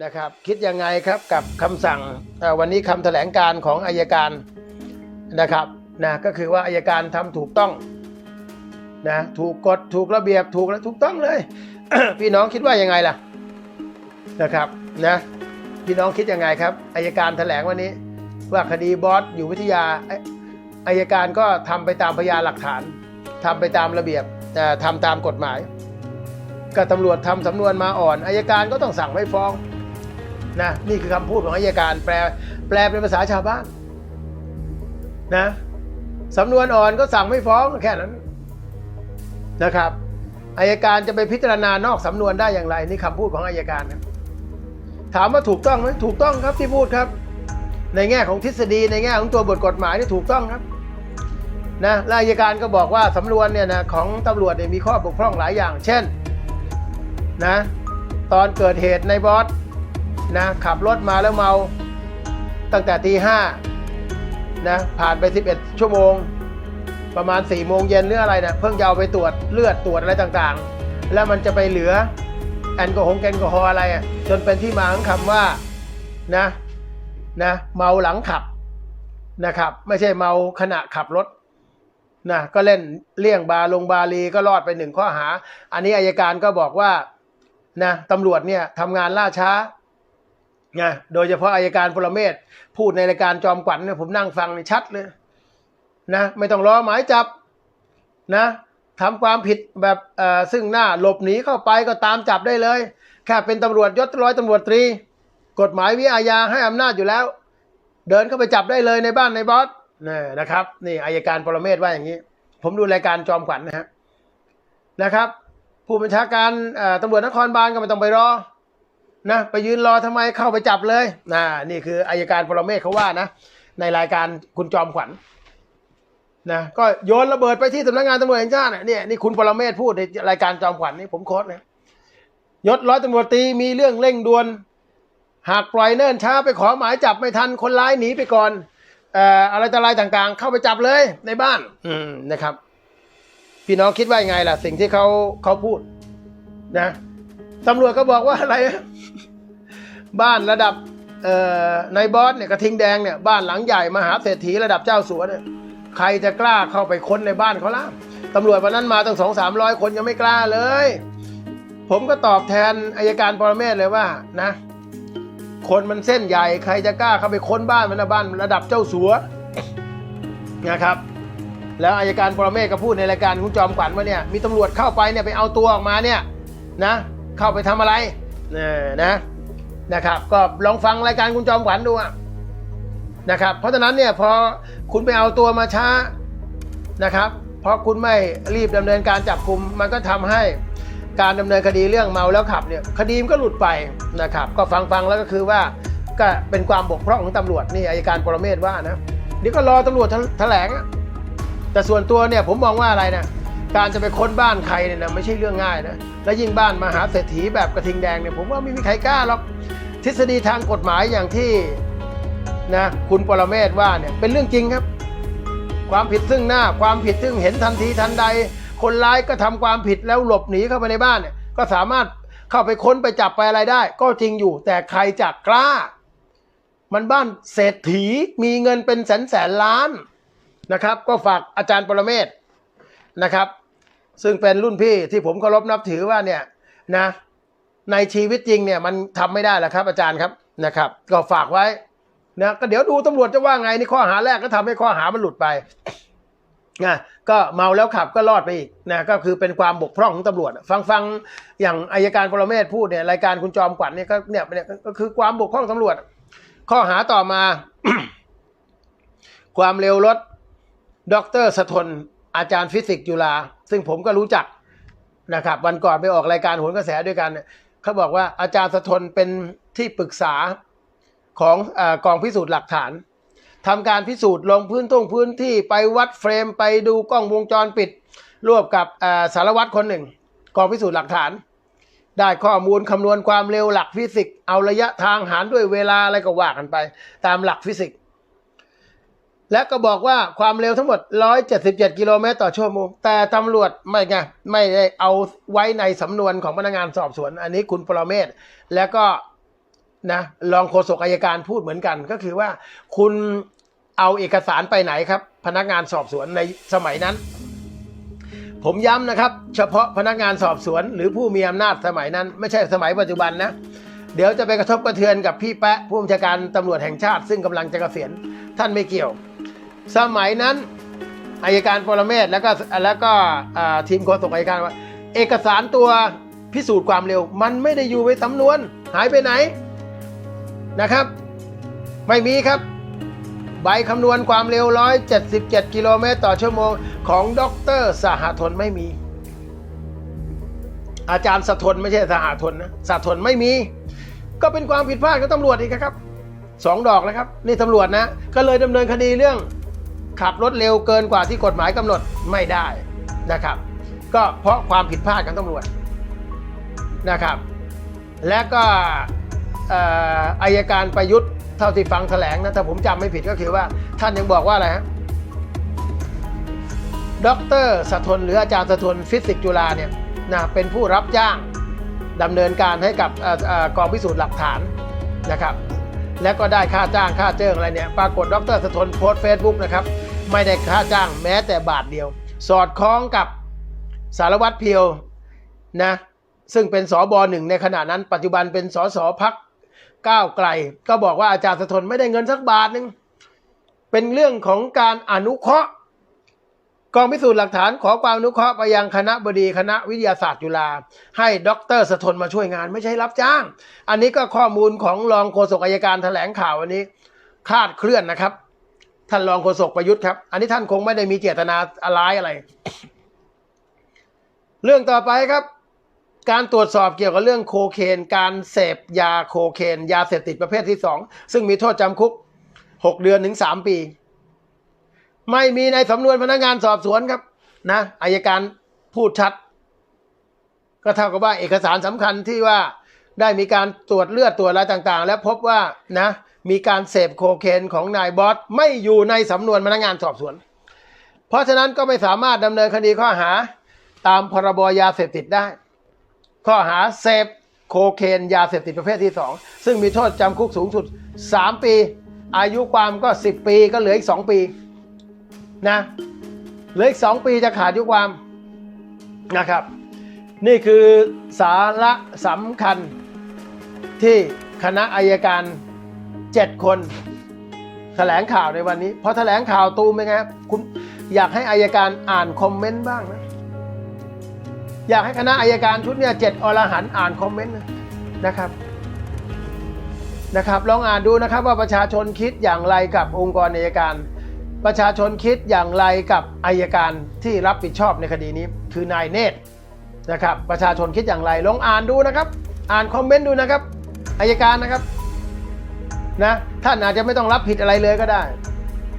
นะครับ คิดยังไงครับกับคำสั่งเอ่วันนี้คำแถลงการของอายการนะครับนะก็คือว่าอายการทำถูกต้องนะถูกกฎถูกระเบียบถูกและถูกต้องเลย พี่น้องคิดว่ายังไงล่ะนะครับนะพี่น้องคิดยังไงครับอายการแถลงวันนี้ ว่าคดีบอสอยู่วิทยาอายการก็ทำไปตามพยานหลักฐานทำไปตามระเบียบเอ่ทำตามกฎหมายก็ตำรวจทำสำนวนมาอ่อนอายการก็ต้องสั่งไม่ฟ้อง นะนี่คือคำพูดของอายการ แปลแปลเป็นภาษาชาวบ้านนะสำนวนอ่อนก็สั่งไม่ฟ้องแค่นั้นนะครับอายการจะไปพิจารณานอกสำนวนได้อย่างไร นี่คำพูดของอายการนะถามว่าถูกต้องไหมถูกต้องครับที่พูดครับ ในแง่ของทฤษฎีในแง่ของตัวบทกฎหมายนี่ถูกต้องครับนะละอายการก็บอกว่าสำนวนเนี่ยนะของตำรวจเนี่ยมีข้อบกพร่องหลายอย่าง เช่นนะตอนเกิดเหตุในบอส นะขับรถมาแล้วเมาตั้งแต่ตีห้านะผ่านไป 11 ชั่วโมง ประมาณ4ี่โมงเย็นหรืออะไรนะเพิ่งจะเอาไปตรวจเลือดตรวจอะไรต่างๆ แล้วมันจะไปเหลือแอลกอฮอล์แอลกอฮอล์อะไรอะจนเป็นที่มาของคำว่านะนะเมาหลังขับนะครับ ไม่ใช่เมาขณะขับรถนะก็เล่นเลี่ยงบาลงบาลีก็รอดไปหนึ่งข้อหา อันนี้อายการก็บอกว่านะตำรวจเนี่ยทำงานล่าช้า นะโดยเฉพาะอายการปรเมศพูดในรายการจอมขวัญเนี่ยผมนั่งฟังในชัดเลยนะไม่ต้องรอหมายจับนะทำความผิดแบบซึ่งหน้าหลบหนีเข้าไปก็ตามจับได้เลยแค่เป็นตำรวจยศร้อยตำรวจตรี กฎหมายวิอาญาให้อำนาจอยู่แล้ว เดินเข้าไปจับได้เลยในบ้านในบอสนี่นะครับนี่อายการปรเมศว่าอย่างนี้ ผมดูรายการจอมขวัญนะฮะนะครับ ผู้บัญชาการตำรวจนครบาลก็ไม่ต้องไปรอ นะไปยืนรอทำไมเข้าไปจับเลยนะนี่คืออายการปรเมศเขาว่านะ ในรายการคุณจอมขวัญนะก็โยนระเบิดไปที่สำนักงานตำรวจแห่งชาติเนี่ยนี่คุณปรเมศพูดในรายการจอมขวัญนี่ผมโค้ดนะยศร้อยตำรวจตีมีเรื่องเร่งด่วน หากปล่อยเนิ่นช้าไปขอหมายจับไม่ทันคนร้ายหนีไปก่อนเอ่ออะไรต่ออะไรต่างๆ เข้าไปจับเลยในบ้านอืมนะครับ พี่น้องคิดว่ายังไงล่ะ สิ่งที่เขาเขาพูดนะ ตำรวจก็บอกว่าอะไร บ้านระดับเอ่อในบอสเนี่ยกระทิงแดงเนี่ยบ้านหลังใหญ่มหาเศรษฐีระดับเจ้าสัวเนี่ยใครจะกล้าเข้าไปค้นในบ้านเขาล่ะตำรวจวันนั้นมาตั้งสองสามร้อยคนยังไม่กล้าเลย ผมก็ตอบแทนอายการปรเมศเลยว่านะ คนมันเส้นใหญ่ ใครจะกล้าเข้าไปค้นบ้านมันนะบ้านระดับเจ้าสัวนะครับ แล้วอายการปรเมศก็พูดในรายการคุณจอมขวัญว่าเนี่ยมีตำรวจเข้าไปเนี่ยไปเอาตัวออกมาเนี่ยนะ เข้าไปทำอะไรเนี่ยนะนะครับ ก็ลองฟังรายการคุณจอมขวัญดูอะนะครับ เพราะฉะนั้นเนี่ยพอคุณไปเอาตัวมาช้านะครับ เพราะคุณไม่รีบดำเนินการจับกลุ่มมันก็ทำให้การดำเนินคดีเรื่องเมาแล้วขับเนี่ยคดีมันก็หลุดไปนะครับ ก็ฟังฟังแล้วก็คือว่าก็เป็นความบกพร่องของตำรวจนี่อายการปรเมศว่านะเดี๋ยวก็รอตำรวจแถลงอะแต่ส่วนตัวเนี่ยผมมองว่าอะไรนะ การจะไปค้นบ้านใครเนี่ยนะไม่ใช่เรื่องง่ายนะ และยิ่งบ้านมหาเศรษฐีแบบกระทิงแดงเนี่ยผมว่าไม่มีใครกล้าหรอกทฤษฎีทางกฎหมายอย่างที่นะคุณปรเมศว่าเนี่ยเป็นเรื่องจริงครับ ความผิดซึ่งหน้าความผิดซึ่งเห็นทันทีทันใด คนร้ายก็ทำความผิดแล้วหลบหนีเข้าไปในบ้านเนี่ยก็สามารถเข้าไปค้นไปจับไปอะไรได้ ก็จริงอยู่แต่ใครจะกล้า มันบ้านเศรษฐีมีเงินเป็นแสนแสนล้านนะครับ ก็ฝากอาจารย์ปรเมศนะครับ ซึ่งเป็นรุ่นพี่ที่ผมเคารพนับถือว่าเนี่ยนะในชีวิตจริงเนี่ยมันทำไม่ได้แหละครับ อาจารย์ครับนะครับ ก็ฝากไว้นะก็เดี๋ยวดูตำรวจจะว่าไงนี่ข้อหาแรกก็ทำให้ข้อหามันหลุดไปนะก็เมาแล้วขับก็รอดไปอีกนะก็คือเป็นความบกพร่องของตำรวจ ฟังฟังอย่างอายการปรเมศพูดเนี่ยรายการคุณจอมขวัญเนี่ยก็เนี่ยเนี่ยก็คือความบกพร่องตำรวจ ข้อหาต่อมา ความเร็วรถดรสทน อาจารย์ฟิสิกส์จุฬาซึ่งผมก็รู้จักนะครับ วันก่อนไปออกรายการโหนกระแสด้วยกันเขาบอกว่าอาจารย์สะทนเป็นที่ปรึกษาของอกองพิสูจน์หลักฐานทำการพิสูจน์ลงพื้นท่งพื้นที่ไปวัดเฟรมไปดูกล้องวงจรปิดร่วมกับสารวัตรคนหนึ่ง กองพิสูจน์หลักฐาน ได้ข้อมูลคำนวณความเร็วหลักฟิสิกส์เอาระยะทางหารด้วยเวลาอะไรก็ว่ากันไป ตามหลักฟิสิกส์ และก็บอกว่าความเร็วทั้งหมด 177 กิโลเมตรต่อชั่วโมง แต่ตำรวจไม่ไงไม่ได้เอาไว้ในสำนวนของพนักงานสอบสวน อันนี้คุณปรเมศ แล้วก็นะรองโฆษกอายการพูดเหมือนกัน ก็คือว่าคุณเอาเอกสารไปไหนครับ พนักงานสอบสวนในสมัยนั้น ผมย้ำนะครับ เฉพาะพนักงานสอบสวน หรือผู้มีอำนาจสมัยนั้น ไม่ใช่สมัยปัจจุบันนะเดี๋ยวจะไปกระทบกระเทือนกับพี่แปะผู้บัญชาการตำรวจแห่งชาติ ซึ่งกำลังจะเกษียณท่านไม่เกี่ยว สมัยนั้นอายการปรเมศแล้วก็แล้วก็ทีมโฆษกอายการว่า เอกสารตัวพิสูจน์ความเร็ว มันไม่ได้อยู่ในสำนวน หายไปไหนนะครับ ไม่มีครับ ใบคำนวณความเร็ว 177 กิโลเมตรต่อชั่วโมงของดรสหทนไม่มี อาจารย์สะทนไม่ใช่สหทนนะสะทนไม่มี ก็เป็นความผิดพลาดของตำรวจอีกครับสองดอกแล้วครับ นี่ตำรวจนะ ก็เลยดำเนินคดีเรื่อง ขับรถเร็วเกินกว่าที่กฎหมายกำหนดไม่ได้นะครับ ก็เพราะความผิดพลาดของตำรวจนะครับ และก็อายการประยุทธ์เท่าที่ฟังแถลงนะถ้าผมจำไม่ผิดก็คือว่าท่านยังบอกว่าอะไรฮะดรสะทนหรืออาจารย์สะทนฟิสิกส์จุฬาเนี่ยนะเป็นผู้รับจ้างดำเนินการให้กับออกองพิสูจน์หลักฐานนะครับ และก็ได้ค่าจ้างค่าเจิ้งอะไรเนี่ย ปรากฏดรสะทนโพสต์เฟซบุ๊กนะครับ ไม่ได้ค่าจ้างแม้แต่บาทเดียว สอดคล้องกับสารวัตรเพียวนะซึ่งเป็นสอบอหนึ่งในขณะนั้น ปัจจุบันเป็นสสพักก้าวไกล ก็บอกว่าอาจารย์สะทนไม่ได้เงินสักบาทหนึ่งเป็นเรื่องของการอนุเคราะห์กองพิสูจน์หลักฐานขอความอนุเคราะห์ไปยังคณะบดีคณะวิทยาศาสตร์จุฬาให้ดรสะทนมาช่วยงาน ไม่ใช่รับจ้าง อันนี้ก็ข้อมูลของรองโฆษกอายการแถลงข่าววันนี้คลาดเคลื่อนนะครับ ท่านรองโฆษกประยุทธ์ครับ อันนี้ท่านคงไม่ได้มีเจตนาอะไรอะไร เรื่องต่อไปครับ การตรวจสอบเกี่ยวกับเรื่องโคเคน การเสพยาโคเคน ยาเสพติดประเภทที่สองซึ่งมีโทษจำคุกหกเดือนถึงสามปี ไม่มีในสำนวนพนักงานสอบสวนครับ นะอายการพูดชัด ก็เท่ากับว่าเอกสารสำคัญที่ว่าได้มีการตรวจเลือดตรวจอะไรต่าง ๆ และพบว่านะ มีการเสพโคเคนของนายบอสไม่อยู่ในสำนวนพนักงานสอบสวน เพราะฉะนั้นก็ไม่สามารถดำเนินคดีข้อหาตามพรบยาเสพติดได้ ข้อหาเสพโคเคนยาเสพติดประเภทที่ 2 ซึ่งมีโทษจำคุกสูงสุด 3 ปี อายุความก็ 10 ปีก็เหลืออีก 2 ปีนะเหลืออีก 2 ปีจะขาดอายุความนะครับ นี่คือสาระสำคัญที่คณะอายการ 7 คนแถลงข่าวในวันนี้พอแถลงข่าวตูมเป็นไงครับคุณอยากให้อายการอ่านคอมเมนต์บ้างนะอยากให้คณะอายการชุดเนี่ยเจ็ดอรหันอ่านคอมเมนต์นะนะครับนะครับ ลองอ่านดูนะครับว่าประชาชนคิดอย่างไรกับองค์กรอายการ ประชาชนคิดอย่างไรกับอายการที่รับผิดชอบในคดีนี้ คือนายเนตรนะครับ ประชาชนคิดอย่างไรลองอ่านดูนะครับ อ่านคอมเมนต์ดูนะครับอายการนะครับ นะท่านอาจจะไม่ต้องรับผิดอะไรเลยก็ได้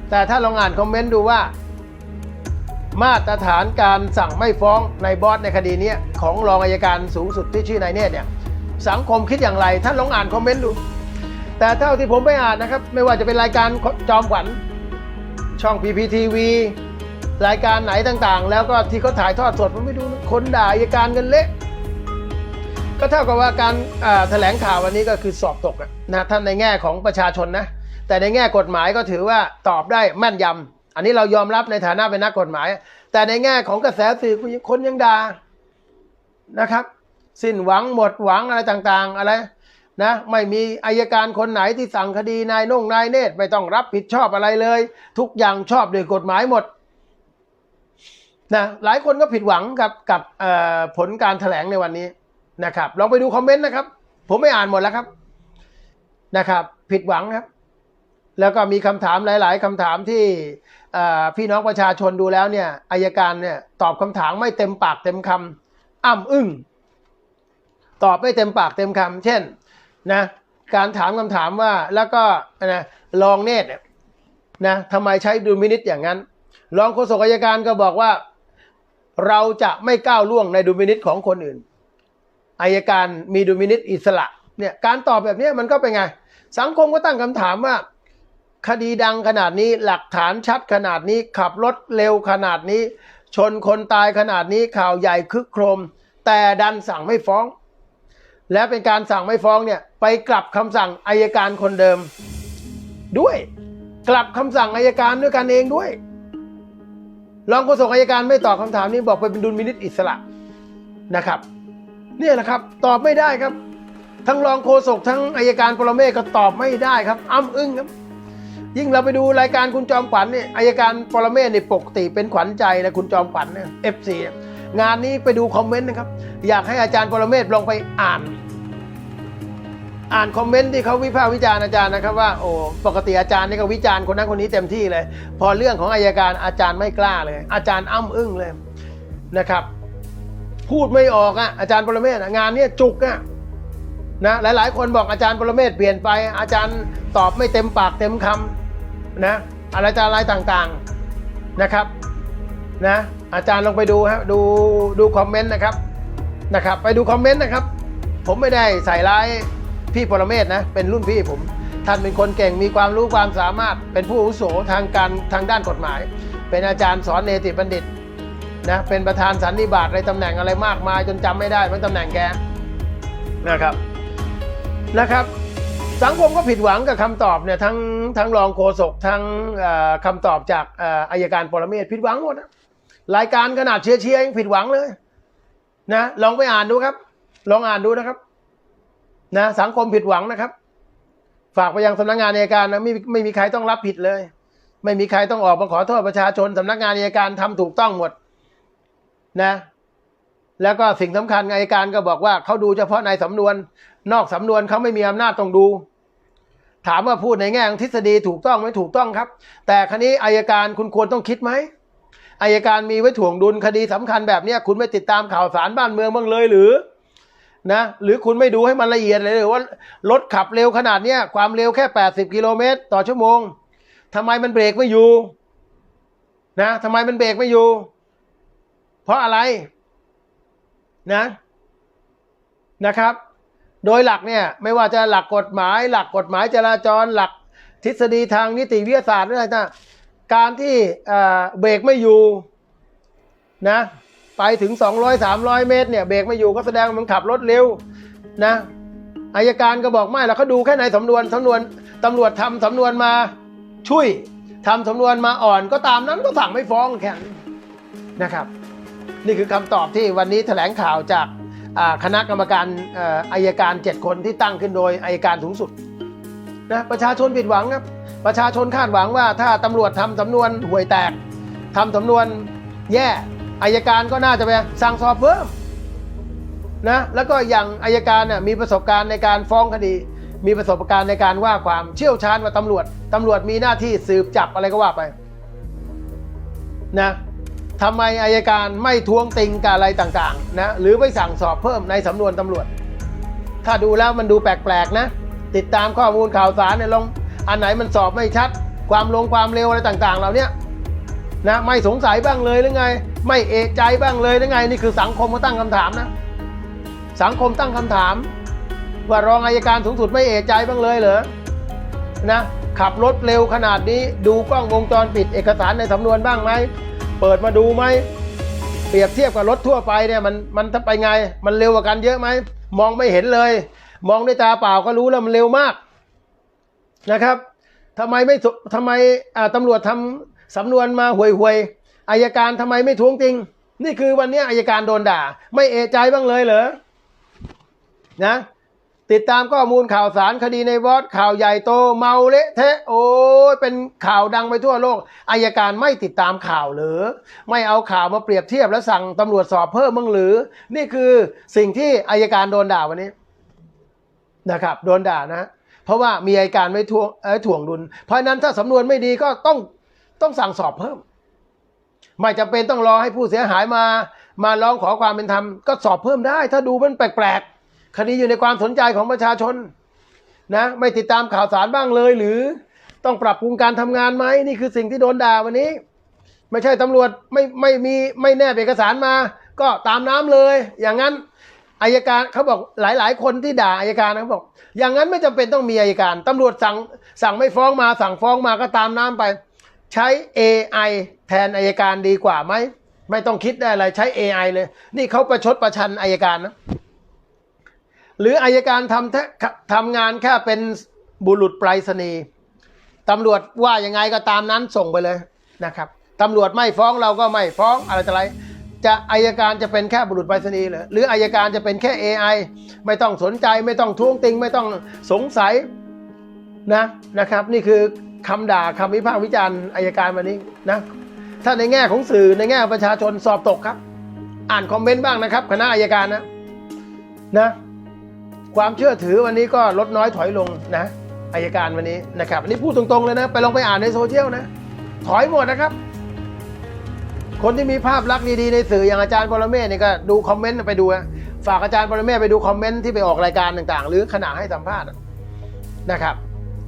แต่ถ้าลองอ่านคอมเมนต์ดูว่า มาตรฐานการสั่งไม่ฟ้องนายบอสในคดีนี้ของรองอายการสูงสุดที่ชื่อนายเนตเนี่ยสังคมคิดอย่างไร ท่านลองอ่านคอมเมนต์ดู แต่เท่าที่ผมไปอ่านนะครับ ไม่ว่าจะเป็นรายการจอมขวัญช่องพีพีทีวีรายการไหนต่างๆ แล้วก็ที่เขาถ่ายทอดสดผมไม่ดูคนด่าอายการกันเละ ก็เท่ากับว่าการแถลงข่าววันนี้ก็คือสอบตกนะท่านในแง่ของประชาชนนะ แต่ในแง่กฎหมายก็ถือว่าตอบได้แม่นยำอันนี้เรายอมรับในฐานะเป็นนักกฎหมาย แต่ในแง่ของกระแสสื่อคนยังด่านะครับ สิ้นหวังหมดหวังอะไรต่างๆ อะไรนะไม่มีอายการคนไหนที่สั่งคดีนายน่งนายเนตรไม่ต้องรับผิดชอบอะไรเลย ทุกอย่างชอบด้วยกฎหมายหมดนะหลายคนก็ผิดหวังกับกับผลการแถลงในวันนี้ นะครับ ลองไปดูคอมเมนต์นะครับ ผมไม่อ่านหมดแล้วครับนะครับ ผิดหวังครับ แล้วก็มีคำถามหลาย ๆคำถามที่พี่น้องประชาชนดูแล้วเนี่ยอายการเนี่ยตอบคำถามไม่เต็มปากเต็มคำอ้ำอึ้งตอบไม่เต็มปากเต็มคำเช่นนะการถามคำถามว่าแล้วก็นะรองเนตรนะทำไมใช้ดูมินิตอย่างนั้น รองโฆษกอัยการก็บอกว่า เราจะไม่ก้าวล่วงในดูมินิตของคนอื่น อายการมีดูมินิตอิสระเนี่ยการตอบแบบนี้มันก็เป็นไง สังคมก็ตั้งคำถามว่า คดีดังขนาดนี้หลักฐานชัดขนาดนี้ขับรถเร็วขนาดนี้ ชนคนตายขนาดนี้ข่าวใหญ่คึกโครม แต่ดันสั่งไม่ฟ้อง และเป็นการสั่งไม่ฟ้องเนี่ยไปกลับคำสั่งอายการคนเดิม ด้วยกลับคำสั่งอายการด้วยกันเองด้วยรองโฆษกอายการไม่ตอบคำถามนี้บอกไปเป็นดุลพินิจอิสระนะครับ เนี่ยแหละครับ ตอบไม่ได้ครับ ทั้งรองโฆษกทั้งอายการปรเมศก็ตอบไม่ได้ครับ อ้ำอึ้งครับ ยิ่งเราไปดูรายการคุณจอมขวัญเนี่ยอายการปรเมศเนี่ยปกติเป็นขวัญใจนะคุณจอมขวัญเนี่ยเอฟซีงานนี้ไปดูคอมเมนต์นะครับ อยากให้อาจารย์ปรเมศลองไปอ่าน อ่านคอมเมนต์ที่เขาวิพากษ์วิจารณ์อาจารย์นะครับว่าโอ้ปกติอาจารย์นี่ก็วิจารณ์คนนั้นคนนี้เต็มที่เลย พอเรื่องของอายการอาจารย์ไม่กล้าเลย อาจารย์อ้ำอึ้งเลยนะครับ พูดไม่ออกอะอาจารย์ปรเมศงานเนี้ยจุกอะนะหลาย ๆ คนบอกอาจารย์ปรเมศเปลี่ยนไป อาจารย์ตอบไม่เต็มปากเต็มคำนะอะไรจะอะไรต่างๆนะครับนะอาจารย์ลงไปดูฮะดูดูคอมเมนต์นะครับนะครับ ไปดูคอมเมนต์นะครับ ผมไม่ได้ใส่ร้ายพี่ปรเมศนะเป็นรุ่นพี่ผมท่านเป็นคนเก่งมีความรู้ความสามารถเป็นผู้อุโสทางการทางด้านกฎหมาย เป็นอาจารย์สอนเนติบัณฑิต นะเป็นประธานสันนิบาตในตำแหน่งอะไรมากมาย จนจำไม่ได้มันตำแหน่งแกนะครับนะครับ สังคมก็ผิดหวังกับคำตอบเนี่ยทั้งทั้งรองโฆษกทั้งเอ่อคำตอบจากเอ่ออายการปรเมศผิดหวังหมดนะรายการขนาดเชียร์เชียร์ยังผิดหวังเลยนะลองไปอ่านดูครับ ลองอ่านดูนะครับนะสังคมผิดหวังนะครับ ฝากไปยังสำนักงานอัยการนะไม่ไม่มีใครต้องรับผิดเลย ไม่มีใครต้องออกมาขอโทษประชาชนสำนักงานอัยการทำถูกต้องหมด นะ แล้วก็สิ่งสำคัญอายการก็บอกว่าเขาดูเฉพาะในสำนวน นอกสำนวนเขาไม่มีอำนาจต้องดู ถามว่าพูดในแง่ทฤษฎีถูกต้องไหมถูกต้องครับ แต่ครนี้อายการคุณควรต้องคิดไหมอายการมีไว้ถ่วงดุลคดีสำคัญแบบนี้คุณไม่ติดตามข่าวสารบ้านเมืองบ้างเลยหรือนะหรือคุณไม่ดูให้มันละเอียดเลยหรือว่ารถขับเร็วขนาดเนี้ยความเร็วแค่ 80 กิโลเมตร ต่อชั่วโมงทำไมมันเบรกไม่อยู่นะทำไมมันเบรกไม่อยู่ เพราะอะไรนะนะครับ โดยหลักเนี่ยไม่ว่าจะหลักกฎหมาย หลักกฎหมายจราจรหลักทฤษฎีทางนิติวิทยาศาสตร์อะไรต่างการที่เบรกไม่อยู่นะไปถึง 200 300 เมตรเนี่ยเบรกไม่อยู่ก็แสดงว่ามันขับรถเร็วนะอายการก็บอกไม่แล้วเขาดูแค่ในสำนวนสำนวนตำรวจทำสำนวนมาช่วยทำสำนวนมาอ่อนก็ตามนั้นก็สั่งไม่ฟ้องแค่นั้นะครับ นี่คือคำตอบที่วันนี้แถลงข่าวจากคณะกรรมการอายการ 7 คนที่ตั้งขึ้นโดยอายการสูงสุดนะประชาชนผิดหวังครับประชาชนคาดหวังว่าถ้าตำรวจทำสำนวนห่วยแตกทำสำนวนแย่อายการก็น่าจะไปสั่งสอบเพิ่มนะแล้วก็อย่างอายการน่ะมีประสบการณ์ในการฟ้องคดี มีประสบการณ์ในการว่าความเชี่ยวชาญกว่าตำรวจตำรวจมีหน้าที่สืบจับอะไรก็ว่าไปนะ ทำไมอายการไม่ท้วงติงกับอะไรต่างๆนะหรือไม่สั่งสอบเพิ่มในสำนวนตำรวจ ถ้าดูแล้วมันดูแปลกๆนะ ติดตามข้อมูลข่าวสารเนี่ยลองอันไหนมันสอบไม่ชัด ความลงความเร็วอะไรต่างๆเหล่าเนี้ยนะไม่สงสัยบ้างเลยหรือไง ไม่เอะใจบ้างเลยหรือไง นี่คือสังคมก็ตั้งคำถามนะ สังคมตั้งคำถาม ว่ารองอายการสูงสุดไม่เอะใจบ้างเลยเหรอนะขับรถเร็วขนาดนี้ดูกล้องวงจรปิดเอกสารในสำนวนบ้างไหม เปิดมาดูไหม เปรียบเทียบกับรถทั่วไปเนี่ยมันมันถ้าไปไง มันเร็วกว่ากันเยอะไหม มองไม่เห็นเลย มองด้วยตาเปล่าก็รู้แล้วมันเร็วมากนะครับทำไมไม่ทำไมอ่าตำรวจทำสำนวนมาห่วยห่วยๆอายการทำไมไม่ท้วงติง นี่คือวันนี้อายการโดนด่า ไม่เอะใจบ้างเลยเหรอนะ ติดตามข้อมูลข่าวสารคดีในบอสข่าวใหญ่โตเมาเละเทะโอ้ยเป็นข่าวดังไปทั่วโลกอายการไม่ติดตามข่าวหรือ ไม่เอาข่าวมาเปรียบเทียบแล้วสั่งตำรวจสอบเพิ่มมึงหรือ นี่คือสิ่งที่อายการโดนด่าวันนี้นะครับ โดนด่านะ เพราะว่ามีอายการไว้ทวงเอ้ถ่วงดุล เพราะฉะนั้นถ้าสำนวนไม่ดีก็ต้องต้องสั่งสอบเพิ่ม ไม่จำเป็นต้องรอให้ผู้เสียหายมา มาร้องขอความเป็นธรรมก็สอบเพิ่มได้ ถ้าดูมันแปลกๆ คดีอยู่ในความสนใจของประชาชนนะไม่ติดตามข่าวสารบ้างเลย หรือต้องปรับปรุงการทำงานไหมนี่คือสิ่งที่โดนด่าวันนี้ ไม่ใช่ตำรวจไม่ไม่มีไม่แนบเอกสารมา ก็ตามน้ำเลย อย่างนั้นอายการเขาบอกหลาย ๆ คนที่ด่าอายการนะเขาบอก อย่างนั้นไม่จำเป็นต้องมีอายการตำรวจสั่งสั่งไม่ฟ้องมาสั่งฟ้องมาก็ตามน้ำไป ใช้ AI แทนอายการดีกว่าไหมไม่ต้องคิดได้อะไรใช้ AI เลย นี่เขาประชดประชันอายการนะ หรืออายการทำแท้ทำงานแค่เป็นบุรุษไปรษณีย์ตำรวจว่ายังไงก็ตามนั้นส่งไปเลยนะครับตำรวจไม่ฟ้องเราก็ไม่ฟ้องอะไรต่ออะไร จะอายการจะเป็นแค่บุรุษไปรษณีย์หรอหรืออายการจะเป็นแค่ AI ไม่ต้องสนใจไม่ต้องท้วงติง ไม่ต้องสงสัยนะนะครับ นี่คือคำด่าคำวิพากษ์วิจารณ์อายการวันนี้นะถ้าในแง่ของสื่อในแง่ประชาชนสอบตกครับ อ่านคอมเมนต์บ้างนะครับคณะอายการนะนะ ความเชื่อถือวันนี้ก็ลดน้อยถอยลงนะอายการวันนี้นะครับอันนี้พูดตรงๆเลยนะ ไปลองไปอ่านในโซเชียลนะ ถอยหมดนะครับ คนที่มีภาพลักษณ์ดีๆในสื่ออย่างอาจารย์ปรเมศนี่ก็ดูคอมเมนต์ไปดูนะฝากอาจารย์ปรเมศไปดูคอมเมนต์ที่ไปออกรายการต่างๆ หรือขณะให้สัมภาษณ์นะครับ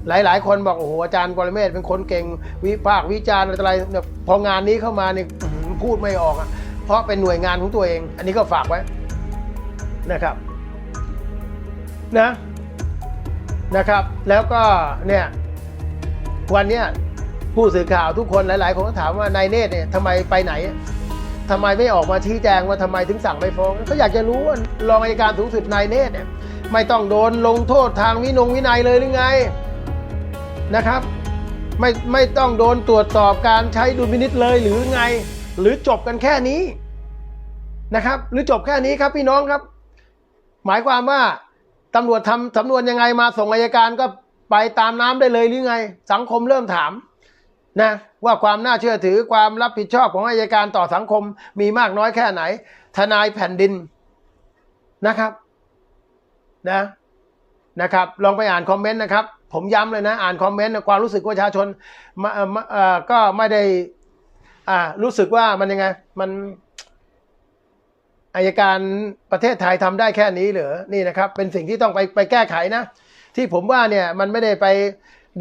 หลายๆ คนบอกโอ้โหอาจารย์ปรเมศเป็นคนเก่งวิพากษ์วิจารณ์อะไรเนี่ยพองานนี้เข้ามาเนี่ยพูดไม่ออกอะเพราะเป็นหน่วยงานของตัวเอง อันนี้ก็ฝากไว้นะครับ นะนะครับ แล้วก็เนี่ยวันเนี้ยผู้สื่อข่าวทุกคนหลาย ๆ คนก็ถามว่านายเนตรเนี่ยทำไมไปไหนทำไมไม่ออกมาชี้แจงว่าทำไมถึงสั่งไม่ฟ้องก็อยากจะรู้ว่ารองอัยการสูงสุดนายเนตรเนี่ยไม่ต้องโดนลงโทษทางวินงวินัยเลยหรือไงนะครับ ไม่ไม่ต้องโดนตรวจสอบการใช้ดุลพินิษเลยหรือไง หรือจบกันแค่นี้นะครับ หรือจบแค่นี้ครับพี่น้องครับ หมายความว่า ตำรวจทำสำนวนยังไงมาส่งอายการก็ไปตามน้ำได้เลยหรือไง สังคมเริ่มถามนะว่าความน่าเชื่อถือความรับผิดชอบของอายการต่อสังคมมีมากน้อยแค่ไหน ทนายแผ่นดินนะครับนะนะครับ ลองไปอ่านคอมเมนต์นะครับ ผมย้ำเลยนะ อ่านคอมเมนต์ความรู้สึกประชาชนมาเอ่อก็ไม่ได้อ่ารู้สึกว่ามันยังไงมัน อายการประเทศไทยทำได้แค่นี้เหรอนี่นะครับ เป็นสิ่งที่ต้องไปไปแก้ไขนะ ที่ผมว่าเนี่ยมันไม่ได้ไป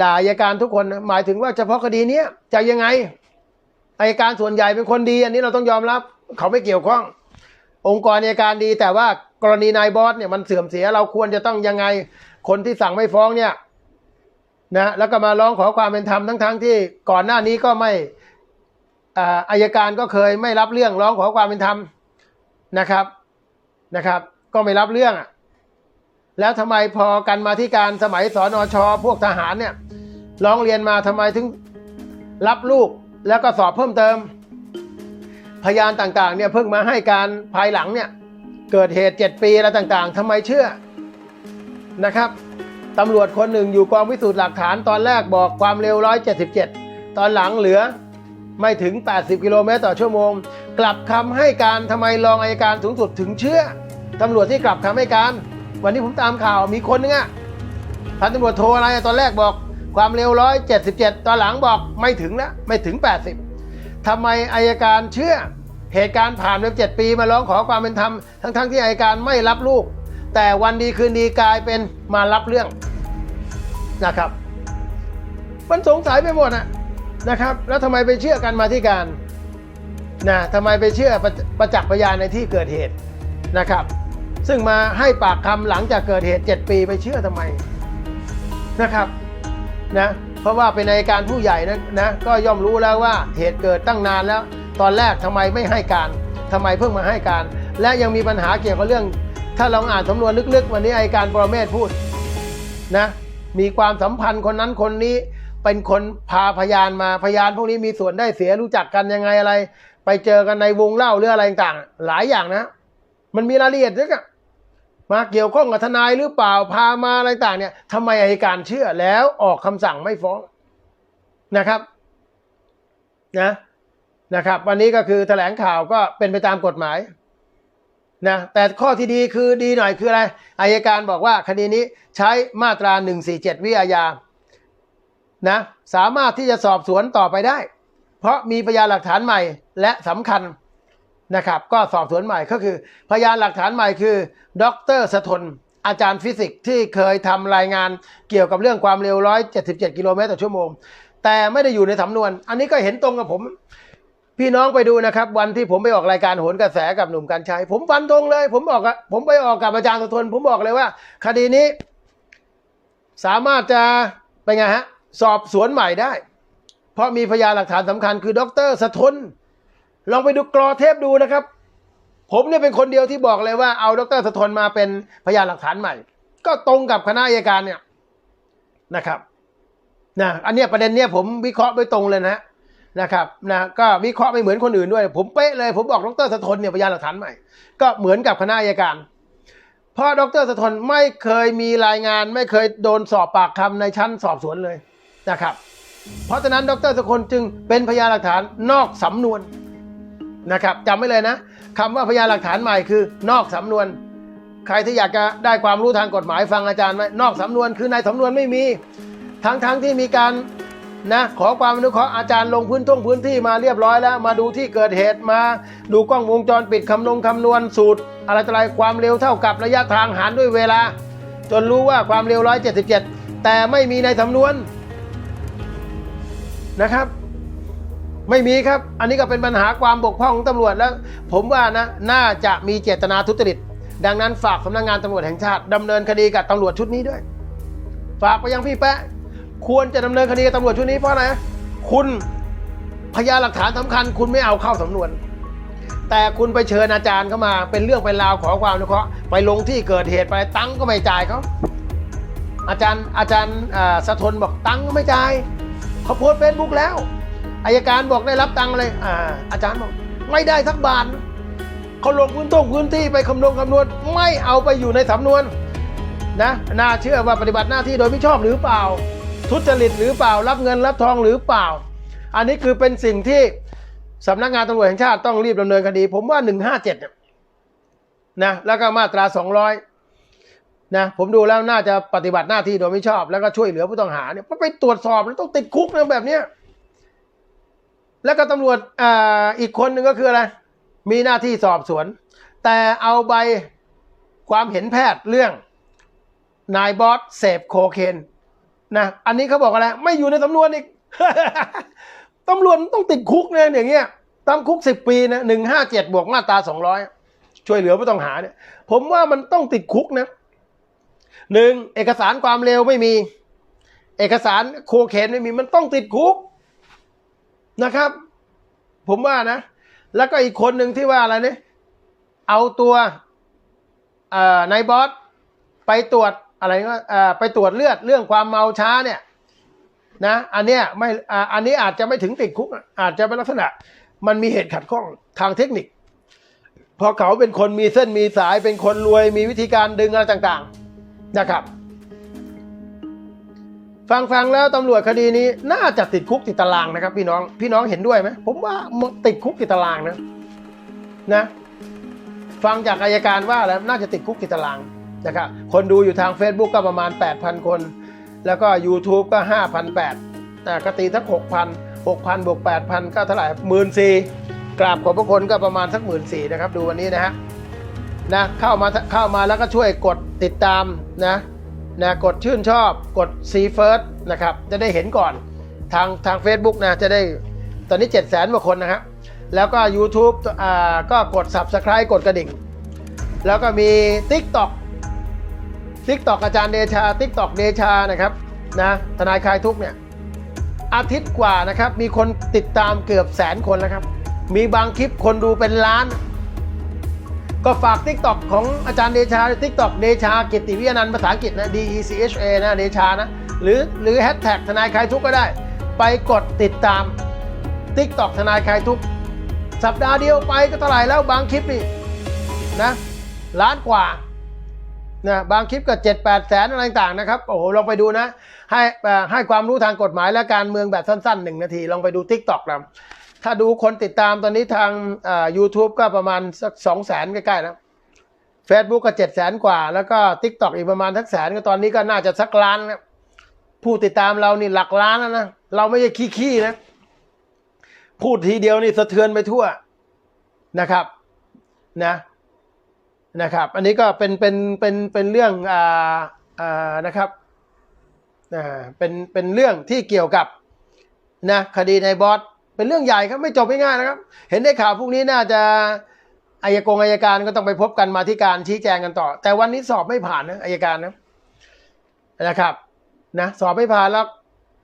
ด่าอายการทุกคน หมายถึงว่าเฉพาะคดีเนี้จะยังไงอายการส่วนใหญ่เป็นคนดี อันนี้เราต้องยอมรับ เขาไม่เกี่ยวข้อง องค์กรอายการดี แต่ว่ากรณีนายบอสเนี่ยมันเสื่อมเสียเราควรจะต้องยังไง คนที่สั่งไม่ฟ้องเนี่ยนะแล้วก็มาร้องขอความเป็นธรรมทั้งๆที่ก่อนหน้านี้ก็ไม่อายการก็เคยไม่รับเรื่องร้องขอความเป็นธรรม นะครับนะครับ ก็ไม่รับเรื่องอะแล้วทำไมพอกันมาที่การสมัยสอนอชอพวกทหารเนี่ยร้องเรียนมาทำไมถึงรับลูกแล้วก็สอบเพิ่มเติม พยานต่างๆเนี่ยเพิ่งมาให้การภายหลังเนี่ยเกิดเหตุ 7 ปีอะไรต่างๆทำไมเชื่อนะครับตำรวจคนหนึ่งอยู่กองพิสูจน์หลักฐานตอนแรกบอกความเร็ว 177 ตอนหลังเหลือไม่ถึง 80 กิโลเมตรต่อชั่วโมง กลับคำให้การทำไมรองอายการสูงสุดถึงเชื่อตำรวจที่กลับคำให้การ วันนี้ผมตามข่าวมีคนนึงอะพันตำรวจโทอะไรตอนแรกบอกความเร็ว177ตอนหลังบอกไม่ถึงนะไม่ถึง80ทำไมอายการเชื่อเหตุการณ์ผ่านไป7ปีมาร้องขอความเป็นธรรมทั้งๆที่อายการไม่รับลูก แต่วันดีคืนดีกลายเป็นมารับเรื่องนะครับ มันสงสัยไปหมดอะนะครับ แล้วทำไมไปเชื่อกันมาที่การ นะทำไมไปเชื่อประประจักษ์พยานในที่เกิดเหตุนะครับ ซึ่งมาให้ปากคำหลังจากเกิดเหตุ 7 ปีไปเชื่อทำไมนะครับนะเพราะว่าเป็นนการผู้ใหญ่นะนะก็ย่อมรู้แล้วว่าเหตุเกิดตั้งนานแล้ว ตอนแรกทำไมไม่ให้การทำไมเพิ่งมาให้การ และยังมีปัญหาเกี่ยวกับเรื่อง ถ้าลองอ่านสำนวนลึกๆ วันนี้ไอการปรเมศพูดนะมีความสัมพันธ์คนนั้นคนนี้เป็นคนพาพยานมาพยานพวกนี้มีส่วนได้เสียรู้จักกันยังไงอะไร ไปเจอกันในวงเล่าหรืออะไรต่างๆหลายอย่างนะ มันมีรายละเอียดด้วยกันมาเกี่ยวข้องกับทนายหรือเปล่าพามาอะไรต่างเนี่ยทำไมอัยการเชื่อแล้วออกคำสั่งไม่ฟ้องนะครับนะนะครับ วันนี้ก็คือแถลงข่าวก็เป็นไปตามกฎหมายนะแต่ข้อที่ดีคือดีหน่อยคืออะไรอายการบอกว่าคดีนี้ใช้มาตรา 147 วิอาญานะสามารถที่จะสอบสวนต่อไปได้ เพราะมีพยานหลักฐานใหม่และสำคัญนะครับ ก็สอบสวนใหม่ก็คือ พยานหลักฐานใหม่คือดรสทนอาจารย์ฟิสิกส์ที่เคยทำรายงานเกี่ยวกับเรื่องความเร็ว 177 กิโลเมตรต่อชั่วโมง แต่ไม่ได้อยู่ในสำนวน อันนี้ก็เห็นตรงกับผม พี่น้องไปดูนะครับ วันที่ผมไปออกรายการโหนกระแสกับหนุ่มกัญชัย ผมฟันธงเลย ผมบอกผมไปออกกับอาจารย์สะทนผมบอกเลยว่า คดีนี้ สามารถจะเป็นไงฮะ สอบสวนใหม่ได้ เพราะมีพยานหลักฐานสำคัญคือดรสะทนลองไปดูกรอเทปดูนะครับ ผมเนี่ยเป็นคนเดียวที่บอกเลยว่าเอาดรสะทนมาเป็นพยานหลักฐานใหม่ ก็ตรงกับคณะอัยการเนี่ยนะครับนะอันเนี้ยประเด็นเนี้ยผมวิเคราะห์โดยตรงเลยนะนะครับนะก็วิเคราะห์ไม่เหมือนคนอื่นด้วย ผมเป๊ะเลย ผมบอกดรสะทนเนี่ยพยานหลักฐานใหม่ ก็เหมือนกับคณะอัยการ เพราะดรสะทนไม่เคยมีรายงาน ไม่เคยโดนสอบปากคำในชั้นสอบสวนเลยนะครับ เพราะฉะนั้นดรสะทนจึงเป็นพยานหลักฐานนอกสำนวนนะครับจำไว้เลยนะคำว่าพยานหลักฐานใหม่คือนอกสำนวน ใครที่อยากจะได้ความรู้ทางกฎหมายฟังอาจารย์ไว้นอกสำนวนคือในสำนวนไม่มี ทั้งทั้งที่มีการนะขอความอนุเคราะห์อาจารย์ลงพื้นท่งพื้นที่มาเรียบร้อยแล้ว มาดูที่เกิดเหตุมา ดูกล้องวงจรปิดคำนงคำนวณสูตร อะไรต่ออะไรความเร็วเท่ากับระยะทางหารด้วยเวลา จนรู้ว่าความเร็ว 177 แต่ไม่มีในสำนวน นะครับ ไม่มีครับ อันนี้ก็เป็นปัญหาความบกพร่องของตำรวจแล้ว ผมว่านะน่าจะมีเจตนาทุจริต ดังนั้นฝากสำนักงานตำรวจแห่งชาติดำเนินคดีกับตำรวจชุดนี้ด้วย ฝากไปยังพี่แปะควรจะดำเนินคดีกับตำรวจชุดนี้เพราะอะไรคุณพยานหลักฐานสำคัญ คุณไม่เอาเข้าสำนวนแต่คุณไปเชิญอาจารย์เข้ามาเป็นเรื่องเป็นราวขอความนุเคราะห์ไปลงที่เกิดเหตุไปตังก็ไม่จ่ายเขาอาจารย์อาจารย์สะทนบอกตังก็ไม่จ่าย เขาโพสเฟซบุ๊กแล้วอายการบอกได้รับตังค์เลยอ่าอาจารย์บอกไม่ได้สักบาทเขาลงพื้นท่งพื้นที่ไปคำนวณคำนวณไม่เอาไปอยู่ในสำนวนนะน่าเชื่อว่าปฏิบัติหน้าที่โดยไม่ชอบหรือเปล่า ทุจริตหรือเปล่า รับเงินรับทองหรือเปล่า อันนี้คือเป็นสิ่งที่สำนักงานตำรวจแห่งชาติต้องรีบดำเนินคดี ผมว่า 157เนี่ยนะแล้วก็มาตรา 200 นะผมดูแล้วน่าจะปฏิบัติหน้าที่โดยไม่ชอบ แล้วก็ช่วยเหลือผู้ต้องหาเนี่ยไปตรวจสอบแล้วต้องติดคุกนะแบบเนี้ยแล้วก็ตำรวจออีกคนหนึ่งก็คืออะไร มีหน้าที่สอบสวน แต่เอาใบความเห็นแพทย์เรื่องนายบอสเสพโคเคนนะอันนี้เขาบอกอะไร ไม่อยู่ในสำนวนอีกตำรวจต้องติดคุกเนี่ยอย่างเงี้ยตามคุกสิบปีนะหนึ่งห้าเจ็ดบวกมาตราสองร้อยช่วยเหลือผู้ต้องหาเนี่ย ผมว่ามันต้องติดคุกนะ หนึ่งเอกสารความเร็วไม่มี เอกสารโคเคนไม่มีมันต้องติดคุกนะครับ ผมว่านะ แล้วก็อีกคนหนึ่งที่ว่าอะไรเนี่ยเอาตัวนายบอสไปตรวจอะไรก็ไปตรวจเลือดเรื่องความเมาช้าเนี่ยนะอันเนี้ยไม่อันนี้อาจจะไม่ถึงติดคุก อาจจะเป็นลักษณะ มันมีเหตุขัดข้องทางเทคนิคเพอเขาเป็นคนมีเส้นมีสายเป็นคนรวยมีวิธีการดึงอะไรต่าง ๆ นะครับ ฟังฟังแล้วตำรวจคดีนี้ น่าจะติดคุกติดตารางนะครับ พี่น้องพี่น้องเห็นด้วยไหมผมว่าติดคุกติดตารางนะนะ ฟังจากอายการว่าแล้วน่าจะติดคุกติดตารางนะครับคนดูอยู่ทาง Facebook ก็ประมาณ 8,000 คน แล้วก็ YouTube ก็ 5,800อ่ก็ตีทั้ง6,000 6,000บวก8,000 ก็เท่าไหร่หมื่นสี่กราบขอบพระคุณก็ประมาณสักหมื่นสี่นะครับ ดูวันนี้นะฮะ นะเข้ามาเข้ามาแล้วก็ช่วยกดติดตามนะนะกดชื่นชอบกด See First นะครับจะได้เห็นก่อนทางทาง Facebook นะจะได้ตอนนี้ 7 0 0 0 0 0กว่าคนนะครับ แล้วก็ YouTube อ่าก็กด Subscribe กดกระดิ่ง แล้วก็มี TikTok TikTok อาจารย์เดชา TikTok เดชานะครับนะทนายคลายทุกเนี่ยอาทิตย์กว่านะครับ มีคนติดตามเกือบแสนคนแล้วครับ มีบางคลิปคนดูเป็นล้าน ก็ฝาก TikTok ของอาจารย์เดชา TikTok เดชากิตติวิยานันท์ภาษาอังกฤษนะ D E C H A นะเดชานะ หรือหรือแฮชแท็กทนายคลายทุกข์ก็ได้ ไปกดติดตาม TikTok ทนายคลายทุกข์สัปดาห์เดียวไปก็เท่าไหร่แล้วบางคลิปนี่นะล้านกว่านะบางคลิปก็เจ็ดแปดแสนอะไรต่างๆนะครับ โอ้โหลองไปดูนะ ให้ให้ความรู้ทางกฎหมายและการเมืองแบบสั้นๆหนึ่งนาที ลองไปดู TikTok นะ ถ้าดูคนติดตามตอนนี้ทางอ่า YouTube ก็ประมาณสักสองแสนใกล้ๆแล้ว Facebook ก็เจ็ดแสนกว่า แล้วก็ TikTok อีกประมาณสักแสนก็ตอนนี้ก็น่าจะสักล้านนะผู้ติดตามเรานี่หลักล้านแล้วนะ เราไม่ใช่ขี้ๆนะ พูดทีเดียวนี่สะเทือนไปทั่วนะครับนะนะครับ อันนี้ก็เป็นเป็นเป็นเป็นเรื่องอ่าอ่านะครับอ่าเป็นเป็นเรื่องที่เกี่ยวกับนะคดีในบอส เป็นเรื่องใหญ่ครับไม่จบง่ายๆนะครับ เห็นได้ข่าวพวกนี้น่าจะอายกงอายการก็ต้องไปพบกันมาที่การชี้แจงกันต่อ แต่วันนี้สอบไม่ผ่านนะอายการนะนะครับนะสอบไม่ผ่านแล้ว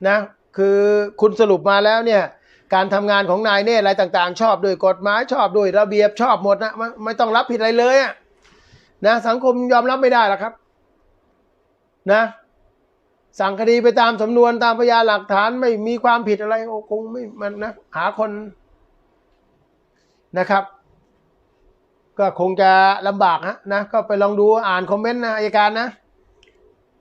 นะคือคุณสรุปมาแล้วเนี่ยการทำงานของนายเนี่ยอะไรต่างๆ ชอบด้วยกฎหมายชอบด้วยระเบียบชอบหมดนะไม่ต้องรับผิดอะไรเลยนะสังคมยอมรับไม่ได้หรอกครับ นะ สั่งคดีไปตามสำนวนตามพยานหลักฐานไม่มีความผิดอะไรโอ้คงไม่มันนะหาคนนะครับ ก็คงจะลำบากฮะนะก็ไปลองดูอ่านคอมเมนต์นะอายการนะ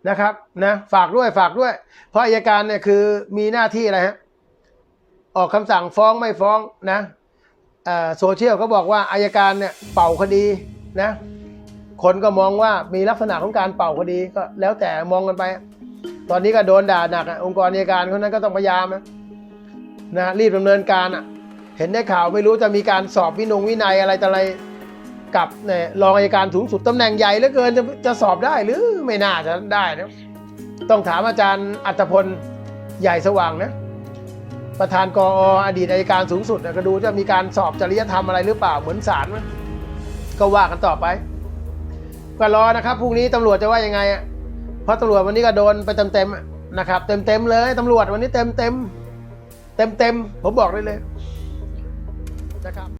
นะครับนะฝากด้วยฝากด้วย เพราะอายการเนี่ยคือมีหน้าที่อะไรฮะออกคำสั่งฟ้องไม่ฟ้องนะโซเชียลก็บอกว่าอายการเนี่ยเป่าคดีนะคนก็มองว่ามีลักษณะของการเป่าคดีก็แล้วแต่มองกันไป ตอนนี้ก็โดนด่าหนักอะองค์กรอัยการคนนั้นก็ต้องพยายามนะรีบดำเนินการอะ เห็นได้ข่าวไม่รู้จะมีการสอบวินงวินัยอะไรต่ออะไรกับเนี่ยรองอัยการสูงสุดตำแหน่งใหญ่เหลือเกินจะจะสอบได้หรือไม่น่าจะได้นะต้องถามอาจารย์อัตพลใหญ่สว่างนะประธานกออดีตอัยการสูงสุดนะก็ดูจะมีการสอบจริยธรรมอะไรหรือเปล่าเหมือนศาลไหมก็ว่ากันต่อไป ก็รอนะครับพรุ่งนี้ตำรวจจะว่ายังไงอะ ราะตำรวจวันนี้ก็โดนไปเต็มๆนะครับเต็มๆเลยตำรวจวันนี้เต็มๆเต็มๆผมบอกได้เลยนะครับ